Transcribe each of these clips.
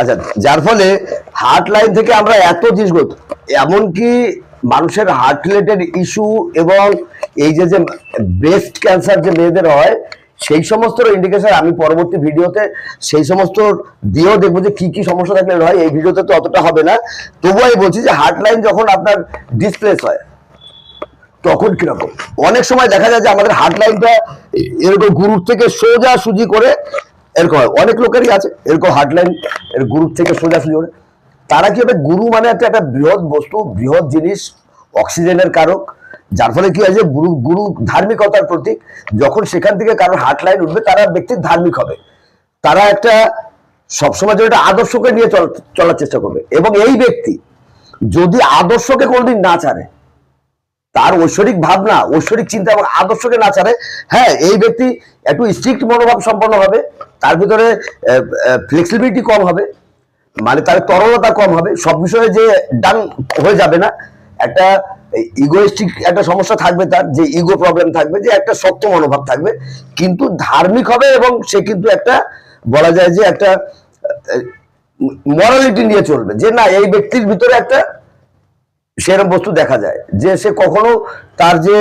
আচ্ছা যার ফলে হার্ট লাইন থেকে আমরা এত জিনিসগুলো এমনকি মানুষের হার্ট রিলেটেড ইস্যু এবং এই যে যে ব্রেস্ট ক্যান্সার যে মেয়েদের হয়, সেই সমস্ত ইন্ডিকেশন আমি পরবর্তী ভিডিওতে সেই সমস্ত দিয়েও দেখব যে কি কি সমস্যা থাকলে হয়। এই ভিডিওতে তো অতটা হবে না। তবুও আমি বলছি যে হার্ট লাইন যখন আপনার ডিসপ্লেস হয় তখন কীরকম? অনেক সময় দেখা যায় যে আমাদের হার্ট লাইনটা এরকম গুরুর থেকে সোজা সুজি করে এরকম হয়। অনেক লোকেরই আছে, এরকম হার্ট লাইন এর গুরুর থেকে সোজা সুজি করে। তারা কি হবে? গুরু মানে একটা একটা বৃহৎ বস্তু, বৃহৎ জিনিস, অক্সিজেনের কারক। যার ফলে কি হয় যে গুরু গুরু ধার্মিকতার প্রতীক। যখন সেখান থেকে কারোর হার্ট লাইন উঠবে, তারা ব্যক্তি ধার্মিক হবে। তারা একটা সবসময় যেন একটা আদর্শকে নিয়ে চল- চলার চেষ্টা করবে। এবং এই ব্যক্তি যদি আদর্শকে কোনোদিন না ছাড়ে তার ঐশ্বরিক ভাবনা, ঐশ্বরিক চিন্তা এবং আদর্শকে না ছাড়ে হ্যাঁ এই ব্যক্তি একটু স্ট্রিক্ট মনোভাব সম্পন্ন হবে, তার ভিতরে ফ্লেক্সিবিলিটি কম হবে মানে তার তরলতা কম হবে, সব বিষয়ে যে ডান হয়ে যাবে না, একটা ইগোইস্টিক একটা সমস্যা থাকবে তার, যে ইগো প্রবলেম থাকবে, যে একটা শক্ত মনোভাব থাকবে, কিন্তু ধার্মিক হবে এবং সে কিন্তু একটা, বলা যায় যে একটা মরালিটি নিয়ে চলবে, যে না, এই ব্যক্তির ভিতরে একটা সেরকম বস্তু দেখা যায়, যে সে কখনো তার যে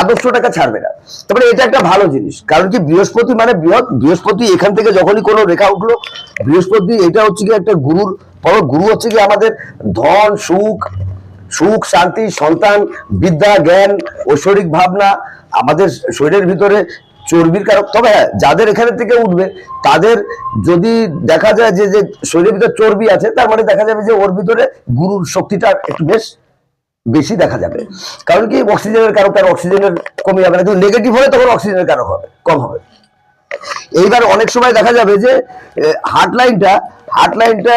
আদর্শটাকে ছাড়বে না। তারপরে এটা একটা ভালো জিনিস, কারণ কি বৃহস্পতি মানে বৃহৎ, বৃহস্পতি এখান থেকে যখনই কোনো রেখা উঠল, বৃহস্পতি এটা হচ্ছে কি একটা গুরুর, বড় গুরু হচ্ছে কি আমাদের ধন, সুখ সুখ, শান্তি, সন্তান, বিদ্যা, জ্ঞান, ঐশ্বরিক ভাবনা, আমাদের শরীরের ভিতরে চর্বির কারক তবে হ্যাঁ যাদের এখানে থেকে উঠবে, তাদের যদি দেখা যায় যে যে শরীরের ভিতরে চর্বি আছে, তার মানে দেখা যাবে যে ওর ভিতরে গুরুর শক্তিটা একটু বেশ বেশি দেখা যাবে। কারণ কি, অক্সিজেনের কারক তার অক্সিজেনের কমে যাবে না যদি নেগেটিভ হলে তখন অক্সিজেনের কারক হবে, কম হবে। এইবার অনেক সময় দেখা যাবে যে হার্ট লাইনটা হার্ট লাইনটা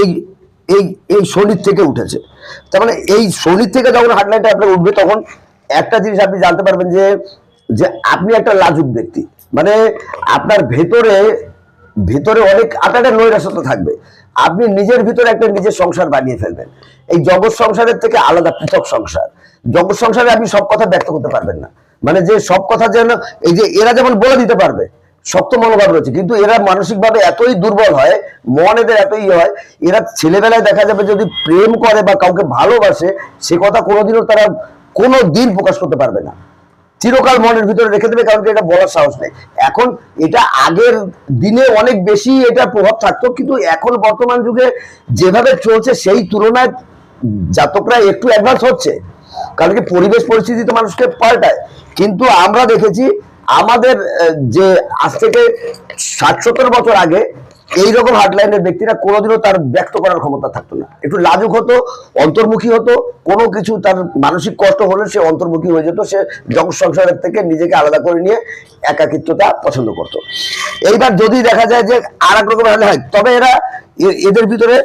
এই এই এই শনির থেকে উঠেছে। তার মানে এই শনির থেকে যখন হার্ট লাইনটা আপনার উঠবে, তখন একটা জিনিস আপনি জানতে পারবেন যে যে আপনি একটা লাজুক ব্যক্তি। মানে আপনার ভেতরে ভেতরে অনেক আপনার একটা নৈরাসত্ব থাকবে। আপনি নিজের ভিতরে একটা নিজের সংসার বানিয়ে ফেলবেন। এই জগৎ সংসারের থেকে আলাদা পৃথক সংসার। জগৎ সংসারে আপনি সব কথা ব্যক্ত করতে পারবেন না। মানে যে সব কথা যেন, এই যে এরা যেমন বলে দিতে পারবে শক্ত মনোভাব রয়েছে, কিন্তু এরা মানসিকভাবে এতই দুর্বল হয়, মন এদের এতই ইয়ে হয়, এরা ছেলেবেলায় দেখা যাবে যদি প্রেম করে বা কাউকে ভালোবাসে, সে কথা কোনোদিনও তারা কোনো দিন প্রকাশ করতে পারবে না। চিরকাল মনের ভিতরে রেখে দেবে, কারণ এটা বলার সাহস নেই। এখন এটা আগের দিনে অনেক বেশি এটা প্রভাব থাকতো, কিন্তু এখন বর্তমান যুগে যেভাবে চলছে সেই তুলনায় জাতকরা একটু অ্যাডভান্স হচ্ছে। কারণ কি পরিবেশ পরিস্থিতি তো মানুষকে পাল্টায়। কিন্তু আমরা দেখেছি আমাদের যে আজ থেকে ষাট সত্তর বছর আগে এইরকম হার্ডলাইনের ব্যক্তিরা কোনোদিনও তার ব্যক্ত করার ক্ষমতা থাকতো না। একটু লাজুক হতো, অন্তর্মুখী হতো, কোনো কিছু তার মানসিক কষ্ট হলে সে অন্তর্মুখী হয়ে যেত, সে জগৎ সংসারের থেকে নিজেকে আলাদা করে নিয়ে একাকিত্বতা পছন্দ করত। এইবার যদি দেখা যায় যে আর এক রকম হয় তবে এরা এদের ভিতরে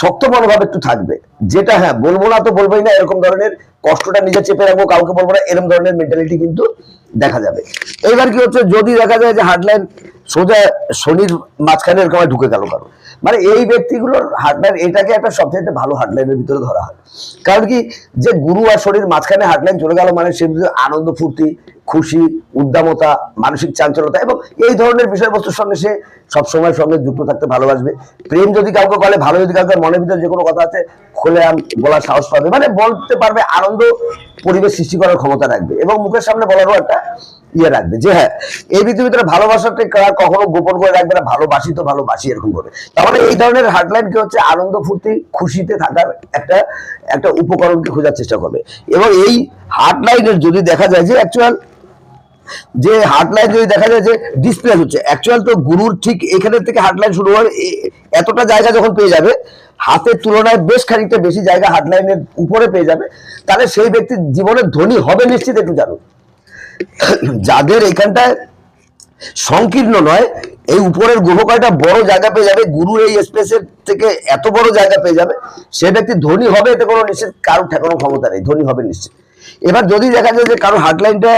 শক্ত মনোভাব একটু থাকবে। যেটা হ্যাঁ বলব না তো বলবোই না, এরকম ধরনের কষ্টটা নিজে চেপে রাখব, কাউকে বলব না, এরকম ধরনের মেন্টালিটি কিন্তু দেখা যাবে। এইবার কি হচ্ছে, যদি দেখা যায় যে হার্ডলাইন সোজা শনির মাঝখানে এরকম ঢুকে গেল কারও মানে এই ব্যক্তিগুলোর হার্ডলাইন এটাকে একটা সবচেয়ে ভালো হার্ডলাইনের ভিতরে ধরা হয়। কারণ কি, যে গুরু আর শনির মাঝখানে হার্ডলাইন চলে গেল মানে সে আনন্দ, ফুর্তি, খুশি, উদ্দামতা, মানসিক চাঞ্চলতা এবং এই ধরনের বিষয়বস্তুর সঙ্গে সে সবসময় সঙ্গে যুক্ত থাকতে ভালোবাসবে। প্রেম যদি কাউকে বলে, ভালো যদি কাউকে মনের ভিতরে যে কোনো কথা আছে, খুলে আম, বলার সাহস পাবে। মানে বলতে পারবে, আনন্দ পরিবেশ সৃষ্টি করার ক্ষমতা রাখবে। এবং মুখের সামনে বলারও একটা ইয়ে রাখবে। যে হ্যাঁ এই পৃথিবীর ভিতরে ভালোবাসাটা কখনো গোপন করে রাখবে না, ভালোবাসি তো ভালোবাসি এরকম করে। তাহলে এই ধরনের হার্টলাইন কি হচ্ছে আনন্দ, ফুর্তি, খুশিতে থাকার একটা একটা উপকরণকে খোঁজার চেষ্টা করবে। এবং এই হার্টলাইনের যদি দেখা যায় যে অ্যাকচুয়াল যে হার্টলাইন যদি দেখা যায় যে ডিসপ্লে হচ্ছে অ্যাকচুয়াল তো গুরুর ঠিক এখানের থেকে হার্টলাইন শুরু হয় এতটা জায়গা যখন পেয়ে যাবে, হাতের তুলনায় বেশ খানিকটা বেশি জায়গা হার্টলাইনের উপরে পেয়ে যাবে, তাহলে সেই ব্যক্তি জীবনে ধনী হবে নিশ্চিত, একটু জানুন। যাদের এখানটায় সংকীর্ণ নয়, এই উপরের গ্রহ কয়টা বড় জায়গা পেয়ে যাবে, গুরুর এই স্পেসের থেকে এত বড় জায়গা পেয়ে যাবে, সে ব্যক্তি ধনী হবে, এতে কোনো নিশ্চিত কারও ঠেকানোর ক্ষমতা নেই, ধনী হবে নিশ্চিত। এবার যদি দেখা যায় যে কারও হার্টলাইনটা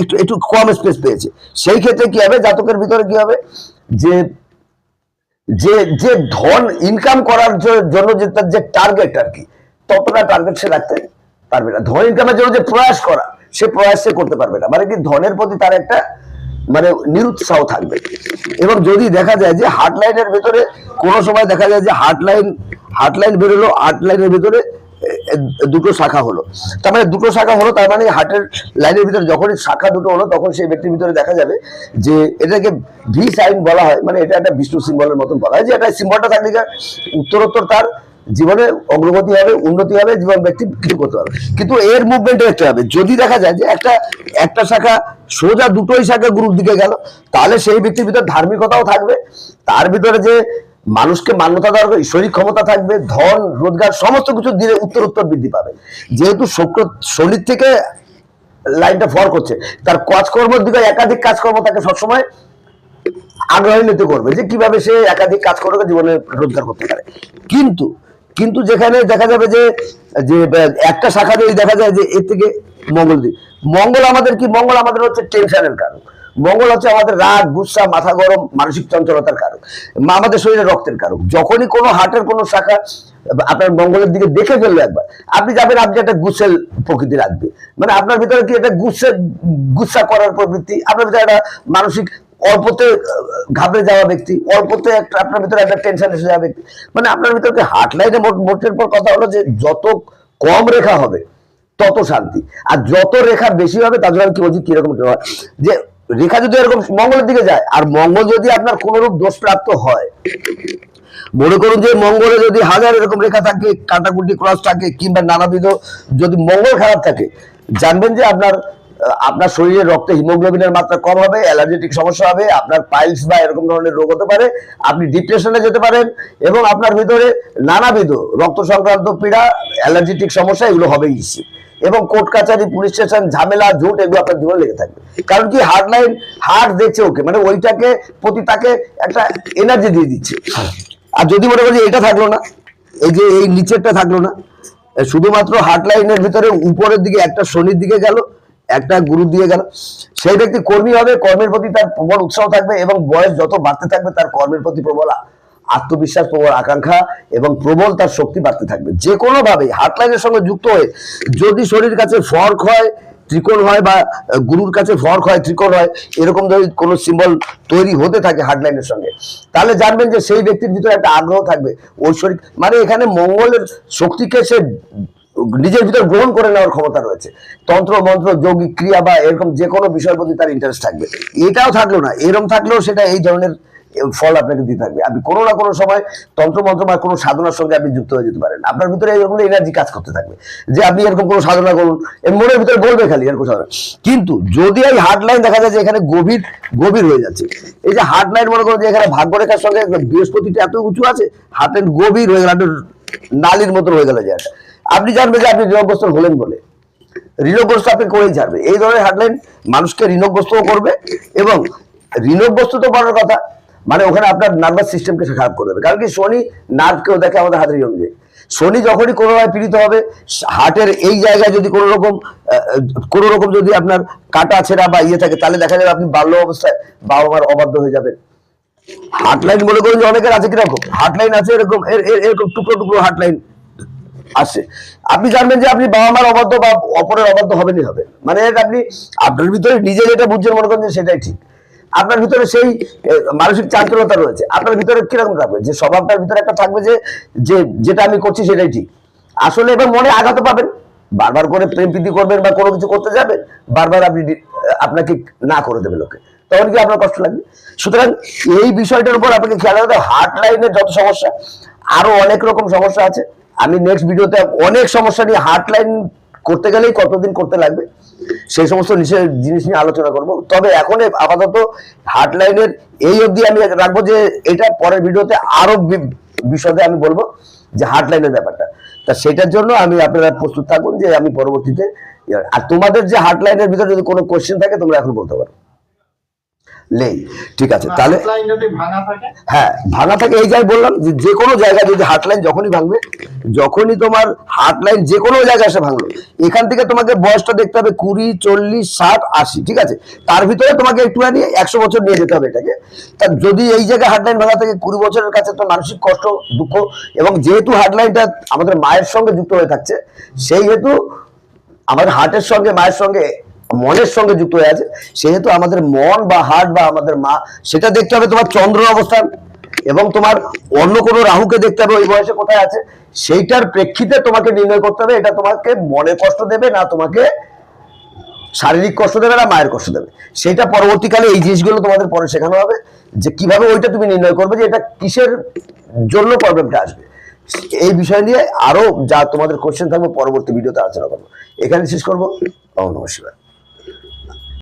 একটু একটু কম স্পেস পেয়েছে, সেই ক্ষেত্রে কি হবে, জাতকের ভিতরে কি হবে? যে যে যে ধন ইনকাম করার জন্য যে তার যে টার্গেট আর কি, ততটা টার্গেট সে রাখতে পারবে না। ধন ইনকামের জন্য যে প্রয়াস করা সে প্রয়াস সে করতে পারবে না। মানে কি ধনের প্রতি তার একটা মানে নিরুৎসাহ থাকবে। এবং যদি দেখা যায় যে হার্ট লাইনের ভেতরে কোনো সময় দেখা যায় যে হার্ট লাইন হার্ট লাইন বেরোলো হার্ট লাইনের ভেতরে দুটো শাখা হলো। তার মানে দুটো শাখা হলো, তার মানে হার্টের লাইনের ভিতরে যখনই শাখা দুটো হলো, তখন সেই ব্যক্তির ভিতরে দেখা যাবে যে এটাকে ভি সাইন বলা হয়। মানে এটা একটা বিষ্ণু সিম্বলের মতন বলা হয়। যে এটা সিম্বলটা থাকলে উত্তরোত্তর তার জীবনে অগ্রগতি হবে, উন্নতি হবে, জীবন ব্যক্তি কিছু করতে হবে কিন্তু এর মুভমেন্টে দেখতে হবে। যদি দেখা যায় যে একটা একটা শাখা সোজা দুটোই শাখা গুরুর দিকে গেল, তাহলে সেই ব্যক্তির ভিতরে ধার্মিকতাও থাকবে। তার ভিতরে যে মানুষকে মান্যতা দেওয়ার ঈশ্বরিক ক্ষমতা থাকবে, ধন, রোজগার, সমস্ত কিছু দিনে উত্তর উত্তর বৃদ্ধি পাবে। যেহেতু শুক্র শরীর থেকে লাইনটা ফর করছে, তার কাজকর্মের দিকে একাধিক কাজকর্ম তাকে সবসময় আগ্রহান্বিত করবে যে কীভাবে সে একাধিক কাজ করে জীবনে রোজগার করতে পারে। কিন্তু কিন্তু যেখানে দেখা যাবে যে যে একটা শাখা যদি দেখা যায় যে এর থেকে মঙ্গল দিক। মঙ্গল আমাদের কি? মঙ্গল আমাদের হচ্ছে টেনশনের কারণ মঙ্গল হচ্ছে আমাদের রাগ, গুসা, মাথা গরম, মানসিক চঞ্চলতার কারণ মা, আমাদের শরীরে রক্তের কারণ যখনই কোনো হার্টের কোনো শাখা আপনার মঙ্গলের দিকে দেখে ফেলল একবার, আপনি যাবেন, আপনি একটা গুসেল প্রকৃতি রাখবে মানে আপনার ভিতরে কি একটা গুসে গুসা করার প্রবৃত্তি, আপনার ভিতরে একটা মানসিক অল্পতে ঘাবড়ে যাওয়া ব্যক্তি, অল্পতে একটা আপনার ভিতরে একটা টেনশন এসে যাওয়া ব্যক্তি। মানে আপনার ভিতরে হার্ট লাইনে মোটের পর কথা হলো যে যত কম রেখা হবে, তত শান্তি। আর যত রেখা বেশি হবে, তার জন্য আমি কি বলছি, কীরকম যে রেখা যদি এরকম মঙ্গলের দিকে যায়, আর মঙ্গল যদি আপনার কোনরূপ দোষ প্রাপ্ত হয়, মনে করুন যে মঙ্গলে যদি হাজার এরকম রেখা থাকে, কাটাকুটি, ক্রস থাকে, কিংবা নানাবিধ যদি মঙ্গল খারাপ থাকে, জানবেন যে আপনার আপনার শরীরে রক্তে হিমোগ্লোবিনের মাত্রা কম হবে, অ্যালার্জেটিক সমস্যা হবে, আপনার পাইলস বা এরকম ধরনের রোগ হতে পারে, আপনি ডিপ্রেশনে যেতে পারেন এবং আপনার ভিতরে নানাবিধ রক্ত সংক্রান্ত পীড়া, অ্যালার্জেটিক সমস্যা, এগুলো হবেই এবং কোর্ট কাছারি পুলিশ স্টেশন, ঝামেলা, জুট, এগুলো আপনার জীবনে লেগে থাকবে। কারণ কি হার্ট লাইন হার্ট দেখছে ওকে মানে ওইটাকে, প্রতি তাকে একটা এনার্জি দিয়ে দিচ্ছে। আর যদি মনে করি এটা থাকল না, এই যে এই নিচেরটা থাকল না শুধুমাত্র হার্ট লাইনের ভিতরে উপরের দিকে একটা শনির দিকে গেল একটা গুরুর দিয়ে গেল। সেই ব্যক্তি কর্মী হবে, কর্মের প্রতি তার প্রবল উৎসাহ থাকবে এবং বয়স যত বাড়তে থাকবে তার কর্মের প্রতি প্রবল আত্মবিশ্বাস, প্রবল আকাঙ্ক্ষা এবং প্রবল তার শক্তি বাড়তে থাকবে। যে কোনো ভাবে হার্ট লাইনের সঙ্গে যুক্ত হয়ে যদি শরীর কাছে ফর্ক হয়, ত্রিকোণ হয় বা গুরুর কাছে ফর্ক হয়, ত্রিকোণ হয়, এরকম যদি কোনো সিম্বল তৈরি হতে থাকে হার্ট লাইনের সঙ্গে। তাহলে জানবেন যে সেই ব্যক্তির ভিতরে একটা আগ্রহ থাকবে ঐশ্বরিক মানে এখানে মঙ্গলের শক্তিকে সে নিজের ভিতর গ্রহণ করে নেওয়ার ক্ষমতা রয়েছে। তন্ত্র, মন্ত্র, যৌগিক ক্রিয়া বা এরকম যে কোনো বিষয়ের প্রতি তার ইন্টারেস্ট থাকবে। এটাও থাকল না এরকম থাকলেও সেটা এই ধরনের ফল আপনাকে দিতে থাকবে। আপনি কোনো না কোনো সময় তন্ত্র, মন্ত্র বা কোনো সাধনার সঙ্গে আপনি যুক্ত হয়ে যেতে পারেন। আপনার ভিতরে এরকম এনার্জি কাজ করতে থাকবে। যে আপনি এরকম কোনো সাধনা করুন মনের ভিতরে বলবে খালি এরকম সাধনা। কিন্তু যদি এই হার্ট লাইন দেখা যায় যে এখানে গভীর গভীর হয়ে যাচ্ছে, এই যে হার্ট লাইন মনে করো যে এখানে ভাগ্যরেখার সঙ্গে, বৃহস্পতিটা এত উঁচু আছে লাইন গভীর হয়ে গেল নালির মতন হয়ে গেল যে। আপনি জানবেন যে আপনি ঋণগ্রস্ত হলেন বলে। ঋণগ্রস্ত আপনি করেই ছাড়বে এই ধরনের হার্টলাইন মানুষকে ঋণগ্রস্তও করবে এবং ঋণগ্রস্ত তো বলার কথা মানে ওখানে আপনার নার্ভাস সিস্টেমকে খারাপ করে দেবে। কারণ কি, শনি নার্ভকেও দেখে আমাদের হাতের অনুযায়ী শনি যখনই কোনোভাবে পীড়িত হবে হার্টের এই জায়গায় যদি কোনো রকম কোনো রকম যদি আপনার কাটা ছেঁড়া বা ইয়ে থাকে, তাহলে দেখা যাবে আপনি বাল্য অবস্থায় বাবা মার অবাধ্য হয়ে যাবেন। হার্টলাইন মনে করুন যে অনেকের আছে কীরকম? হার্টলাইন আছে এরকম, এর- এর- এরকম টুকরো টুকরো হার্টলাইন আসে। আপনি জানবেন যে আপনি বাবা মার অবাধ্য বা অপরের অবাধ্য হবেনই হবে। মানে আপনি, আপনার ভিতরে নিজে যেটা বুঝছেন, মনে করেন সেটাই ঠিক। আপনার ভিতরে সেই মানসিক চাঞ্চলতা রয়েছে। আপনার ভিতরে কীরকম থাকবে? যে স্বভাবটার ভিতরে একটা থাকবে যে যে, যেটা আমি করছি সেটাই ঠিক। আসলে এবার মনে আঘাত পাবেন। বারবার করে প্রেম প্রীতি করবেন বা কোনো কিছু করতে যাবেন, বারবার আপনি আপনাকে না করে দেবে লোকে। তখন কি আপনার কষ্ট লাগবে? সুতরাং এই বিষয়টার উপর আপনাকে খেয়াল রাখতে হার্ট লাইনের যত সমস্যা, আরও অনেক রকম সমস্যা আছে। আমি নেক্সট ভিডিওতে অনেক সমস্যা নিয়ে হার্ট লাইন করতে গেলেই কতদিন করতে লাগবে, সেই সমস্ত জিনিস নিয়ে আলোচনা করব। তবে এখন আপাতত হার্ট লাইনের এই অবধি আমি রাখব যে এটা পরের ভিডিওতে আরও বিশদে আমি বলব যে হার্ট লাইনের ব্যাপারটা। তা সেটার জন্য আমি আপনারা প্রস্তুত থাকুন যে আমি পরবর্তীতে, আর তোমাদের যে হার্ট লাইনের ভিতরে যদি কোনো কোশ্চেন থাকে তোমরা এখন বলতে পারো। নেই। ঠিক আছে তাহলে হ্যাঁ ভাঙা থাকে এই যাই বললাম যে কোনো জায়গায় যদি হার্ট লাইন যখনই ভাঙবে যখনই তোমার হার্ট লাইন যে কোনো জায়গায় এসে ভাঙলো এখান থেকে তোমাকে বয়সটা দেখতে হবে কুড়ি চল্লিশ ষাট আশি ঠিক আছে? তার ভিতরে তোমাকে একটুখানি একশো বছর নিয়ে যেতে হবে এটাকে। তা যদি এই জায়গায় হার্ট লাইন ভাঙা থেকে কুড়ি বছরের কাছে তো মানসিক কষ্ট দুঃখ এবং যেহেতু হার্ট লাইনটা আমাদের মায়ের সঙ্গে যুক্ত হয়ে থাকছে সেই হেতু আমাদের হার্টের সঙ্গে মায়ের সঙ্গে মনের সঙ্গে যুক্ত হয়ে আছে। সেহেতু আমাদের মন বা হার্ট বা আমাদের মা, সেটা দেখতে হবে তোমার চন্দ্র অবস্থান এবং তোমার অন্য কোনো রাহুকে দেখতে হবে, ওই বয়সে কোথায় আছে, সেইটার প্রেক্ষিতে তোমাকে নির্ণয় করতে হবে। এটা তোমাকে মনে কষ্ট দেবে না তোমাকে শারীরিক কষ্ট দেবে না, মায়ের কষ্ট দেবে। সেটা পরবর্তীকালে এই জিনিসগুলো তোমাদের পরে শেখানো হবে যে কীভাবে ওইটা তুমি নির্ণয় করবে যে এটা কিসের জন্য প্রবলেমটা আসবে। এই বিষয় নিয়ে আরও যা তোমাদের কোশ্চেন থাকবে পরবর্তী ভিডিওতে আলোচনা করব। এখানে শেষ করব। নমস্কার